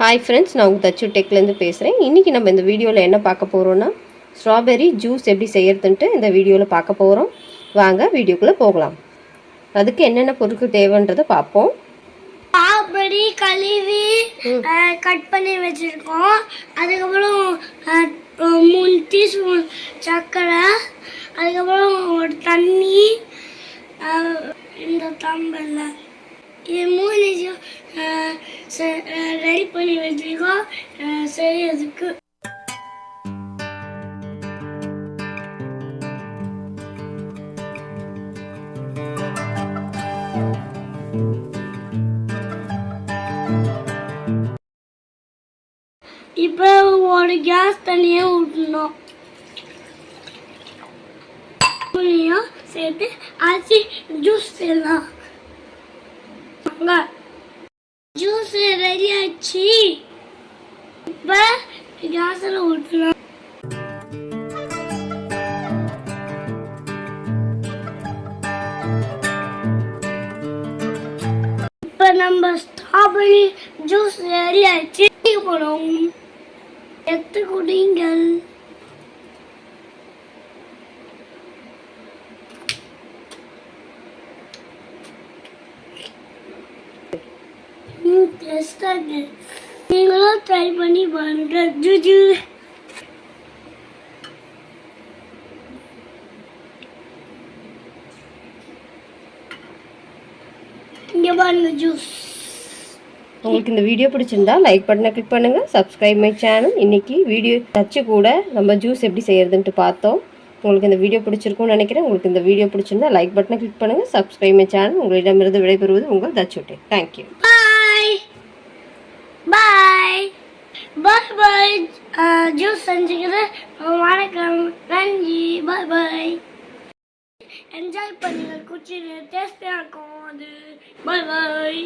Hi friends நான் உங்கள் தச்சு டெக்லேருந்து பேசுகிறேன் இன்றைக்கி நம்ம இந்த வீடியோவில் என்ன பார்க்க போகிறோன்னா ஸ்ட்ராபெர்ரி ஜூஸ் எப்படி செய்யறதுன்ட்டு இந்த வீடியோவில் பார்க்க போகிறோம் வாங்க வீடியோக்குள்ளே போகலாம். அதுக்கு என்னென்ன பொருட்கள் தேவைன்றதை பார்ப்போம். சாப்பிடி கழுவி கட் பண்ணி வச்சிருக்கோம். அதுக்கப்புறம் மூணு டீஸ்பூன் சர்க்கரை. அதுக்கப்புறம் ஒரு தண்ணி இந்த தம்பில் இது மூணு ரெடி பண்ணி வச்சிருக்கோம் அஹ், செய்யறதுக்கு இப்போ ஒரு கேஸ் தண்ணியை ஊற்றணும். புளியும் சேர்த்து அரிசி ஜூஸ் செய்யலாம் ஜூஸ் ரெடி ஆச்சு இப்போ கேஸில் ஊற்றலாம். இப்போ நம்ம ஸ்ட்ராபெரி ஜூஸ் ரெடி ஆயிடுச்சு. போனோம் எடுத்து குடிங்கள் டேஸ்டாக நீங்களும் ட்ரை பண்ணி பாருங்க. ஜூஜு. இங்கே பாருங்க ஜூஸ் உங்களுக்கு இந்த வீடியோ பிடிச்சிருந்தா லைக் பட்டனை கிளிக் பண்ணுங்கள் சப்ஸ்கிரைப் மை சேனல் இன்றைக்கி வீடியோ தச்சு கூட நம்ம ஜூஸ் எப்படி செய்யறதுன்ட்டு பார்த்தோம். உங்களுக்கு இந்த வீடியோ பிடிச்சிருக்கும்னு நினைக்கிறேன். உங்களுக்கு இந்த வீடியோ பிடிச்சிருந்தா லைக் பட்டனை கிளிக் பண்ணுங்கள் சப்ஸ்கிரைப் மை சேனல் உங்களிடமிருந்து விடைபெறுவது உங்கள் தச்சுட்டே. தேங்க்யூ பாய் பாய் பாய் பாய் ஜூஸ் செஞ்சுக்கிது. வணக்கம். நன்றி. பாய் பாய் என்ஜாய் பண்ணுங்கள் குச்சி டேஸ்டியாக இருக்கும் அது. பாய் பாய்